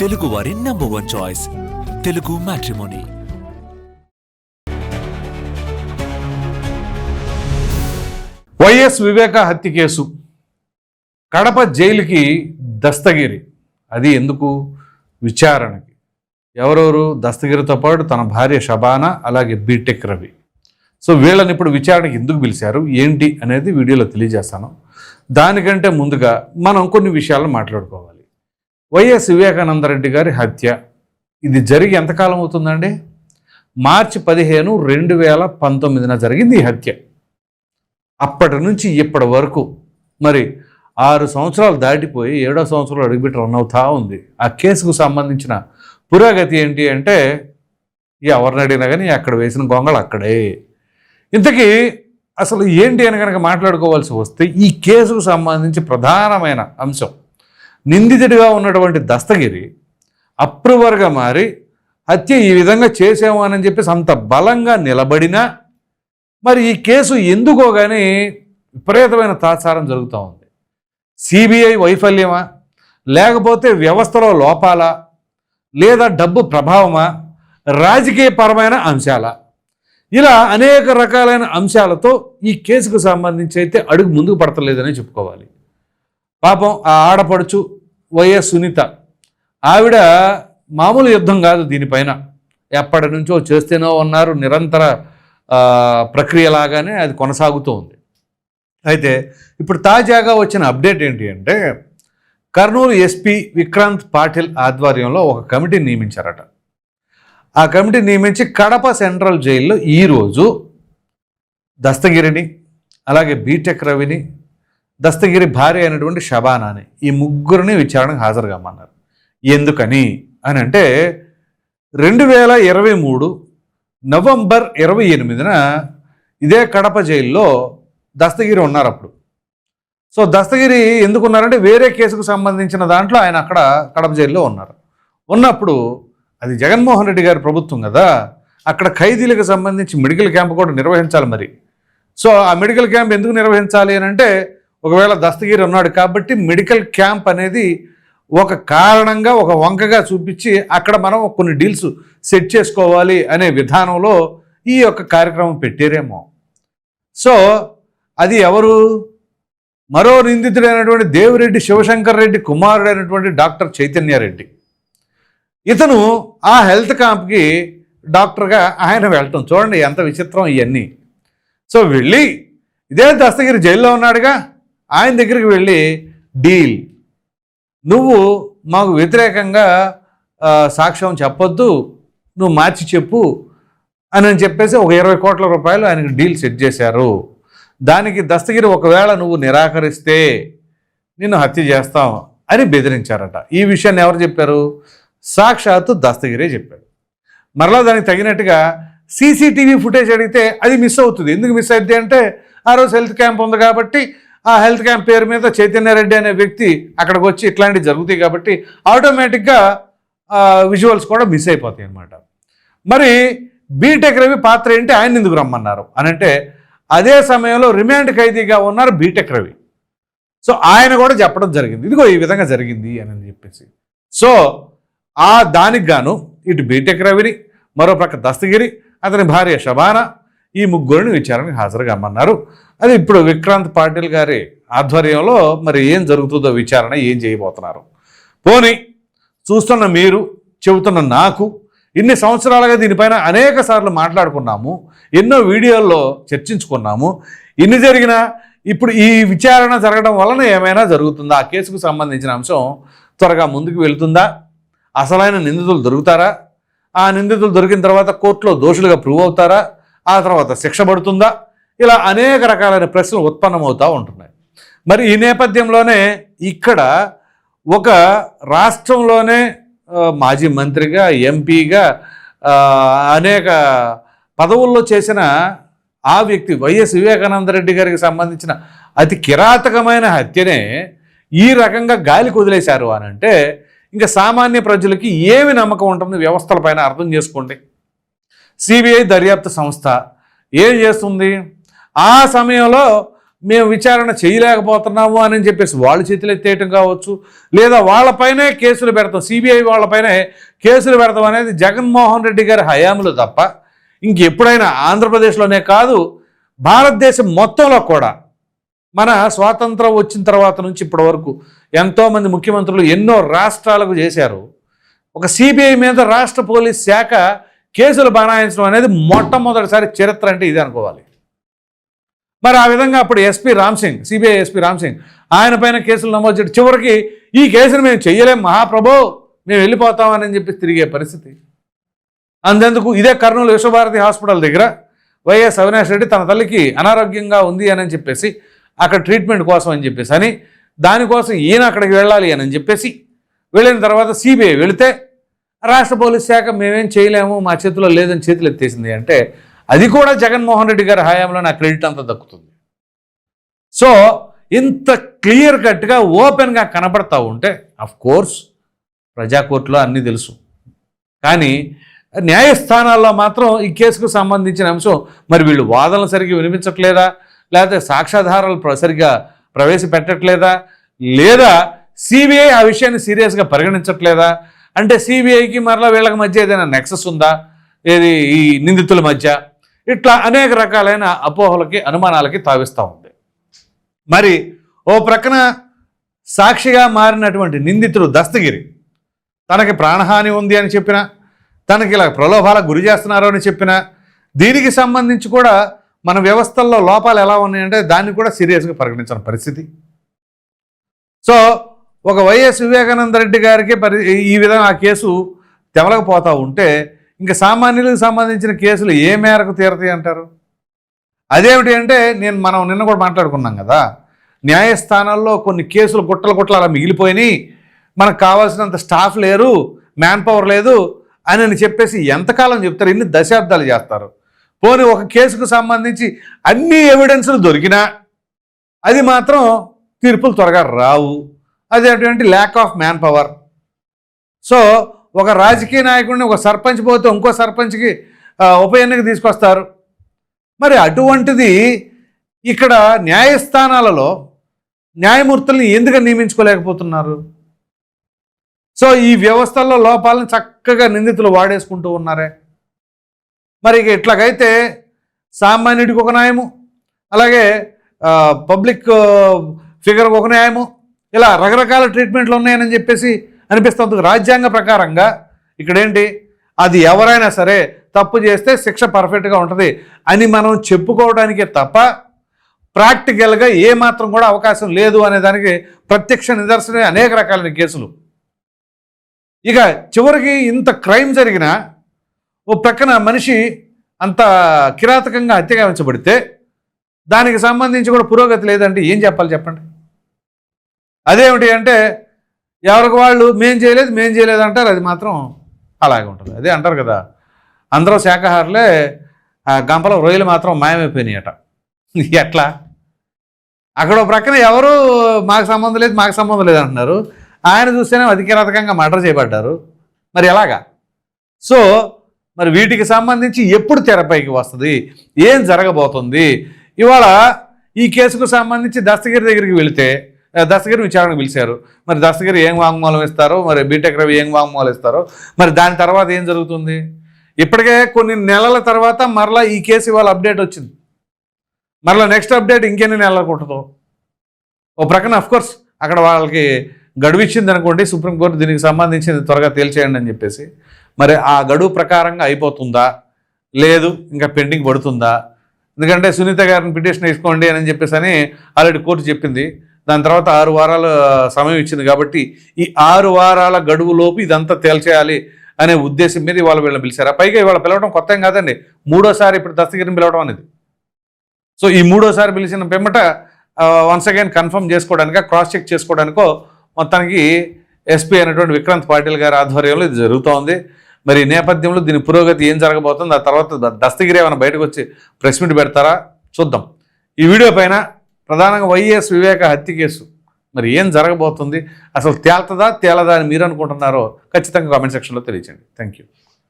తెలుగు వారి number one choice Telugu matrimony YS Viveka హత్య కేసు. కడప జైలుకి దస్తగిరి. అది ఎందుకు? విచారణకి. ఎవరెవరు? దస్తగిరితో పాటు తన భార్య షబానా అలాగే బీటెక్ రవి. సో వీళ్ళని ఇప్పుడు విచారణకి ఎందుకు పిలిచారు? ఏంటి అనేది వీడియోలో తెలియజేస్తాను. దానికంటే ముందుగా మనం కొన్ని విషయాలు మాట్లాడుకోవాలి. వైఎస్ వివేకానందరెడ్డి గారి హత్య. ఇది జరిగి ఎంతకాలం అవుతుందండి? మార్చి పదిహేను రెండు వేల పంతొమ్మిదిన జరిగింది ఈ హత్య. అప్పటి నుంచి ఇప్పటి వరకు మరి ఆరు సంవత్సరాలు దాటిపోయి ఏడో సంవత్సరాలు అడుగుపెట్టి రన్ అవుతా ఉంది. ఆ కేసుకు సంబంధించిన పురోగతి ఏంటి అంటే ఎవరిని అడిగినా కానీ అక్కడ వేసిన గొంగళ అక్కడే. ఇంతకీ అసలు ఏంటి అని కనుక మాట్లాడుకోవాల్సి వస్తే ఈ కేసుకు సంబంధించి ప్రధానమైన అంశం నిందితుడిగా ఉన్నటువంటి దస్తగిరి అప్రూవర్గా మారి హత్య ఈ విధంగా చేసాము అని చెప్పేసి అంత బలంగా నిలబడినా మరి ఈ కేసు ఎందుకో కానీ విపరీతమైన తాత్సారం జరుగుతూ ఉంది. సిబిఐ వైఫల్యమా? లేకపోతే వ్యవస్థలో లోపాలా? లేదా డబ్బు ప్రభావమా? రాజకీయపరమైన అంశాల? ఇలా అనేక రకాలైన అంశాలతో ఈ కేసుకు సంబంధించి అయితే అడుగు ముందుకు పడతలేదని చెప్పుకోవాలి. పాపం ఆ ఆడపడుచు వైఎస్ సునీత. ఆవిడ మామూలు యుద్ధం కాదు దీనిపైన. ఎప్పటి నుంచో చేస్తేనో ఉన్నారు నిరంతర ప్రక్రియలాగానే అది కొనసాగుతూ ఉంది. అయితే ఇప్పుడు తాజాగా వచ్చిన అప్డేట్ ఏంటి అంటే కర్నూలు ఎస్పీ విక్రాంత్ పాటిల్ ఆధ్వర్యంలో ఒక కమిటీ నియమించారట. ఆ కమిటీ నియమించి కడప సెంట్రల్ జైల్లో ఈరోజు దస్తగిరిని అలాగే బీటెక్ రవిని దస్తగిరి భార్య అయినటువంటి షబానాని ఈ ముగ్గురిని విచారణకు హాజరు కమ్మన్నారు ఎందుకని అని అంటే రెండు వేల ఇరవై మూడు నవంబర్ ఇరవై ఎనిమిదిన ఇదే కడప జైల్లో దస్తగిరి ఉన్నారు అప్పుడు. సో దస్తగిరి ఎందుకు ఉన్నారంటే వేరే కేసుకు సంబంధించిన దాంట్లో ఆయన అక్కడ కడప జైల్లో ఉన్నారు. ఉన్నప్పుడు అది జగన్మోహన్ రెడ్డి గారి ప్రభుత్వం కదా అక్కడ ఖైదీలకు సంబంధించి మెడికల్ క్యాంప్ కూడా నిర్వహించాలి మరి. సో ఆ మెడికల్ క్యాంప్ ఎందుకు నిర్వహించాలి అని అంటే ఒకవేళ దస్తగిరి ఉన్నాడు కాబట్టి మెడికల్ క్యాంప్ అనేది ఒక కారణంగా ఒక వంకగా చూపించి అక్కడ మనం కొన్ని డీల్స్ సెట్ చేసుకోవాలి అనే విధానంలో ఈ యొక్క కార్యక్రమం పెట్టారేమో. సో అది ఎవరు? మరో నిందితుడైనటువంటి దేవిరెడ్డి శివశంకర్ రెడ్డి కుమారుడైనటువంటి డాక్టర్ చైతన్యారెడ్డి ఇతను ఆ హెల్త్ క్యాంప్కి డాక్టర్గా ఆయన వెళ్ళటం. చూడండి ఎంత విచిత్రం ఇవన్నీ సో వెళ్ళి ఇదే దస్తగిరి జైల్లో ఉన్నాడుగా. ఆయన దగ్గరికి వెళ్ళి డీల్. నువ్వు మాకు వ్యతిరేకంగా సాక్ష్యం చెప్పొద్దు. నువ్వు మార్చి చెప్పు. అని అని చెప్పేసి ఒక ఇరవై కోట్ల రూపాయలు ఆయనకు డీల్ సెట్ చేశారు. దానికి దస్తగిరి ఒకవేళ నువ్వు నిరాకరిస్తే నిన్ను హత్య చేస్తాం అని బెదిరించారట. ఈ విషయాన్ని ఎవరు చెప్పారు? సాక్షాత్తు దస్తగిరే చెప్పాడు. మరలా దానికి తగినట్టుగా సీసీటీవీ ఫుటేజ్ అడిగితే అది మిస్ అవుతుంది. ఎందుకు మిస్ అవుతుంది అంటే ఆ రోజు హెల్త్ క్యాంప్ ఉంది కాబట్టి ఆ హెల్త్ క్యాంప్ పేరు మీద చైతన్యారెడ్డి అనే వ్యక్తి అక్కడికి వచ్చి ఇట్లాంటివి జరుగుతాయి కాబట్టి ఆటోమేటిక్గా విజువల్స్ కూడా మిస్ అయిపోతాయి అన్నమాట. మరి బీటెక్ రవి పాత్ర ఏంటి? ఆయన ఎందుకు రమ్మన్నారు? అని అంటే అదే సమయంలో రిమాండ్ ఖైదీగా ఉన్నారు బీటెక్ రవి. సో ఆయన కూడా చెప్పడం జరిగింది. ఇదిగో ఈ విధంగా జరిగింది అని చెప్పేసి. సో ఆ దానికి గాను ఇటు బీటెక్ రవిని మరో ప్రక్క దస్తగిరి అతని భార్య శబానా ఈ ముగ్గురిని విచారణకు హాజరుగా అమ్మన్నారు అది ఇప్పుడు విక్రాంత్ పాటిల్ గారి ఆధ్వర్యంలో మరి ఏం జరుగుతుందో విచారణ ఏం చేయబోతున్నారు? పోనీ చూస్తున్న మీరు చెబుతున్న నాకు ఇన్ని సంవత్సరాలుగా దీనిపైన అనేక సార్లు మాట్లాడుకున్నాము ఎన్నో వీడియోల్లో చర్చించుకున్నాము ఇన్ని జరిగినా ఇప్పుడు ఈ విచారణ జరగడం వలన ఏమైనా జరుగుతుందా? ఆ కేసుకు సంబంధించిన అంశం త్వరగా ముందుకు వెళుతుందా? అసలైన నిందితులు దొరుకుతారా? ఆ నిందితులు దొరికిన తర్వాత కోర్టులో దోషులుగా ప్రూవ్ అవుతారా? ఆ తర్వాత శిక్ష పడుతుందా? ఇలా అనేక రకాలైన ప్రశ్నలు ఉత్పన్నమవుతూ ఉంటున్నాయి. మరి ఈ నేపథ్యంలోనే ఇక్కడ ఒక రాష్ట్రంలోనే మాజీ మంత్రిగా ఎంపీగా అనేక పదవుల్లో చేసిన ఆ వ్యక్తి వైఎస్ వివేకానంద రెడ్డి గారికి సంబంధించిన అతి కిరాతకమైన హత్యనే ఈ రకంగా గాలికి వదిలేశారు అని అంటే ఇంకా సామాన్య ప్రజలకి ఏమి నమ్మకం ఉంటుంది వ్యవస్థలపైన అర్థం చేసుకోండి. సిబిఐ దర్యాప్తు సంస్థ ఏం చేస్తుంది? ఆ సమయంలో మేము విచారణ చేయలేకపోతున్నాము అని చెప్పేసి వాళ్ళ చేతులు ఎత్తేయటం కావచ్చు లేదా వాళ్ళపైనే కేసులు పెడతాం. సిబిఐ వాళ్ళపైనే కేసులు పెడతాం అనేది జగన్మోహన్ రెడ్డి గారి హయాంలో తప్ప ఇంకెప్పుడైనా ఆంధ్రప్రదేశ్లోనే కాదు భారతదేశం మొత్తంలో కూడా. మన స్వాతంత్రం వచ్చిన తర్వాత నుంచి ఇప్పటి వరకు ఎంతోమంది ముఖ్యమంత్రులు ఎన్నో రాష్ట్రాలకు చేశారు. ఒక సిబిఐ మీద రాష్ట్ర పోలీస్ శాఖ కేసులు బనాయించడం అనేది మొట్టమొదటిసారి చరిత్ర అంటే ఇది అనుకోవాలి. మరి ఆ విధంగా అప్పుడు SP Ram Singh CBI SP Ram Singh ఆయన పైన కేసులు నమోదు చేయడం. చివరికి ఈ కేసును మేము చెయ్యలేం మహాప్రభు మేము వెళ్ళిపోతామని చెప్పి తిరిగే పరిస్థితి. అంతెందుకు? ఇదే కర్నూలు విశ్వభారతి హాస్పిటల్ దగ్గర వైఎస్ అవినాష్ రెడ్డి తన తల్లికి అనారోగ్యంగా ఉంది అని చెప్పేసి అక్కడ ట్రీట్మెంట్ కోసం అని చెప్పేసి అని దానికోసం ఈయన అక్కడికి వెళ్ళాలి అని చెప్పేసి వెళ్ళిన తర్వాత సిబిఐ వెళితే రాష్ట్ర పోలీస్ శాఖ మేమేం చేయలేము మా చేతిలో లేదని చేతులు ఎత్తేసింది అంటే అది కూడా జగన్మోహన్ రెడ్డి గారి హయాంలో నా క్రెడిట్ అంతా దక్కుతుంది. సో ఇంత క్లియర్ కట్గా ఓపెన్గా కనబడతా ఉంటే అఫ్ కోర్స్ ప్రజా కోర్టులో అన్నీ తెలుసు. కానీ న్యాయస్థానాల్లో మాత్రం ఈ కేసుకు సంబంధించిన అంశం మరి వీళ్ళు వాదనలు సరిగ్గా వినిపించట్లేదా? లేకపోతే సాక్ష్యాధారాలు సరిగ్గా ప్రవేశపెట్టట్లేదా? లేదా సిబిఐ ఆ విషయాన్ని సీరియస్గా పరిగణించట్లేదా? అంటే సిబిఐకి మరలా వీళ్ళకి మధ్య ఏదైనా నెక్సస్ ఉందా? ఏది ఈ నిందితుల మధ్య? ఇట్లా అనేక రకాలైన అపోహలకి అనుమానాలకి తావిస్తూ ఉంది. మరి ఓ ప్రక్కన సాక్షిగా మారినటువంటి నిందితుడు దస్తగిరి తనకి ప్రాణహాని ఉంది అని చెప్పిన తనకి ఇలా ప్రలోభాలకు గురి చేస్తున్నారు అని చెప్పిన దీనికి సంబంధించి కూడా మన వ్యవస్థల్లో లోపాలు ఎలా ఉన్నాయంటే దాన్ని కూడా సీరియస్గా పరిగణించిన పరిస్థితి. సో ఒక వైఎస్ వివేకానంద రెడ్డి గారికి పరి ఈ విధంగా ఆ కేసు తెవలకపోతూ ఉంటే ఇంకా సామాన్యులకు సంబంధించిన కేసులు ఏ మేరకు తీరతాయి అంటారు? అదేమిటి అంటే నేను మనం నిన్న కూడా మాట్లాడుకున్నాం కదా న్యాయస్థానాల్లో కొన్ని కేసులు గుట్టలు గుట్టలు అలా మిగిలిపోయినాయి మనకు కావాల్సినంత స్టాఫ్ లేరు మ్యాన్ పవర్ లేదు అని అని చెప్పేసి ఎంతకాలం చెప్తారు? ఎన్ని దశాబ్దాలు చేస్తారు? పోనీ ఒక కేసుకు సంబంధించి అన్ని ఎవిడెన్స్లు దొరికినా అది మాత్రం తీర్పులు త్వరగా రావు. అదేటువంటి lack of manpower so ఒక రాజకీయ నాయకుడిని ఒక సర్పంచ్ పోతే ఇంకో సర్పంచ్కి ఉప ఎన్నిక తీసుకొస్తారు. మరి అటువంటిది ఇక్కడ న్యాయస్థానాలలో న్యాయమూర్తుల్ని ఎందుకు నియమించుకోలేకపోతున్నారు? సో ఈ వ్యవస్థల్లో లోపాలను చక్కగా నిందితులు వాడేసుకుంటూ ఉన్నారే. మరి ఇక ఇట్లాగైతే సామాన్యుడికి ఒక న్యాయము అలాగే పబ్లిక్ ఫిగర్కి ఒక న్యాయము ఇలా రకరకాల ట్రీట్మెంట్లు ఉన్నాయని చెప్పేసి అనిపిస్తుంది. రాజ్యాంగ ప్రకారంగా ఇక్కడేంటి? అది ఎవరైనా సరే తప్పు చేస్తే శిక్ష పర్ఫెక్ట్గా ఉంటుంది అని మనం చెప్పుకోవడానికి తప్ప ప్రాక్టికల్గా ఏ మాత్రం కూడా అవకాశం లేదు అనే దానికి ప్రత్యక్ష నిదర్శన అనేక రకాలైన కేసులు. ఇక చివరికి ఇంత క్రైమ్ జరిగినా ఓ ప్రక్కన మనిషి అంత కిరాతకంగా హత్యగావించబడితే దానికి సంబంధించి కూడా పురోగతి లేదంటే ఏం చెప్పాలి చెప్పండి? అదేమిటి అంటే ఎవరికి వాళ్ళు మేం చేయలేదు మేం చేయలేదు అంటారు అది మాత్రం అలాగే ఉంటుంది. అదే అంటారు కదా అందరూ శాఖాహారులే గంపల గంపలో రొయ్యలు మాత్రం మాయమైపోయినాయట. ఎట్లా? అక్కడ ప్రక్కన ఎవరు మాకు సంబంధం లేదు మాకు సంబంధం లేదు అంటున్నారు. ఆయన చూస్తేనే అధికారకంగా మర్డర్ చేయబడ్డారు. మరి ఎలాగా? సో మరి వీటికి సంబంధించి ఎప్పుడు తెరపైకి వస్తుంది? ఏం జరగబోతుంది? ఇవాళ ఈ కేసుకు సంబంధించి దస్తగిరి దగ్గరికి వెళితే దస్తగిరి విచారణకు పిలిచారు. మరి దస్తగిరి ఏం వాంగ్మూలం ఇస్తారో మరి బీటెక్ రవి ఏం వాంగ్మూలం ఇస్తారో మరి దాని తర్వాత ఏం జరుగుతుంది? ఇప్పటికే కొన్ని నెలల తర్వాత మరలా ఈ కేసు ఇవాళ అప్డేట్ వచ్చింది. మరలా నెక్స్ట్ అప్డేట్ ఇంకెన్ని నెలలు కుట్టదు ఓ ప్రక్కన అఫ్కోర్స్ అక్కడ వాళ్ళకి గడువిచ్చింది అనుకోండి సుప్రీంకోర్టు దీనికి సంబంధించింది త్వరగా తేల్చేయండి అని చెప్పేసి. మరి ఆ గడువు ప్రకారంగా అయిపోతుందా? లేదు ఇంకా పెండింగ్ పడుతుందా? ఎందుకంటే సునీత గారిని పిటిషన్ వేసుకోండి అని చెప్పేసి అని ఆల్రెడీ కోర్టు చెప్పింది. దాని తర్వాత ఆరు వారాల సమయం ఇచ్చింది కాబట్టి ఈ ఆరు వారాల గడువు లోపు ఇదంతా తేల్చేయాలి అనే ఉద్దేశం మీద ఇవాళ వీళ్ళని పిలిచారు. పైగా ఇవాళ పిలవడం కొత్త ఏం కాదండి. మూడోసారి ఇప్పుడు దస్తగిరిని పిలవడం అనేది. సో ఈ మూడోసారి పిలిచిన పిమ్మట వన్స్ అగైన్ కన్ఫర్మ్ చేసుకోవడానికో క్రాస్ చెక్ చేసుకోవడానికో మొత్తానికి ఎస్పీ అయినటువంటి విక్రాంత్ పాటిల్ గారి ఆధ్వర్యంలో ఇది జరుగుతోంది. మరి ఈ నేపథ్యంలో దీని పురోగతి ఏం జరగబోతుంది? ఆ తర్వాత దస్తగిరి ఏమైనా బయటకు వచ్చి ప్రెస్ మీట్ పెడతారా? చూద్దాం. ఈ వీడియో పైన ప్రధానంగా వైఎస్ వివేక హత్య కేసు. మరి ఏం జరగబోతుంది? అసలు తేల్తదా తేలదా అని మీరు అనుకుంటున్నారో ఖచ్చితంగా కామెంట్ సెక్షన్లో తెలియచండి థ్యాంక్ యూ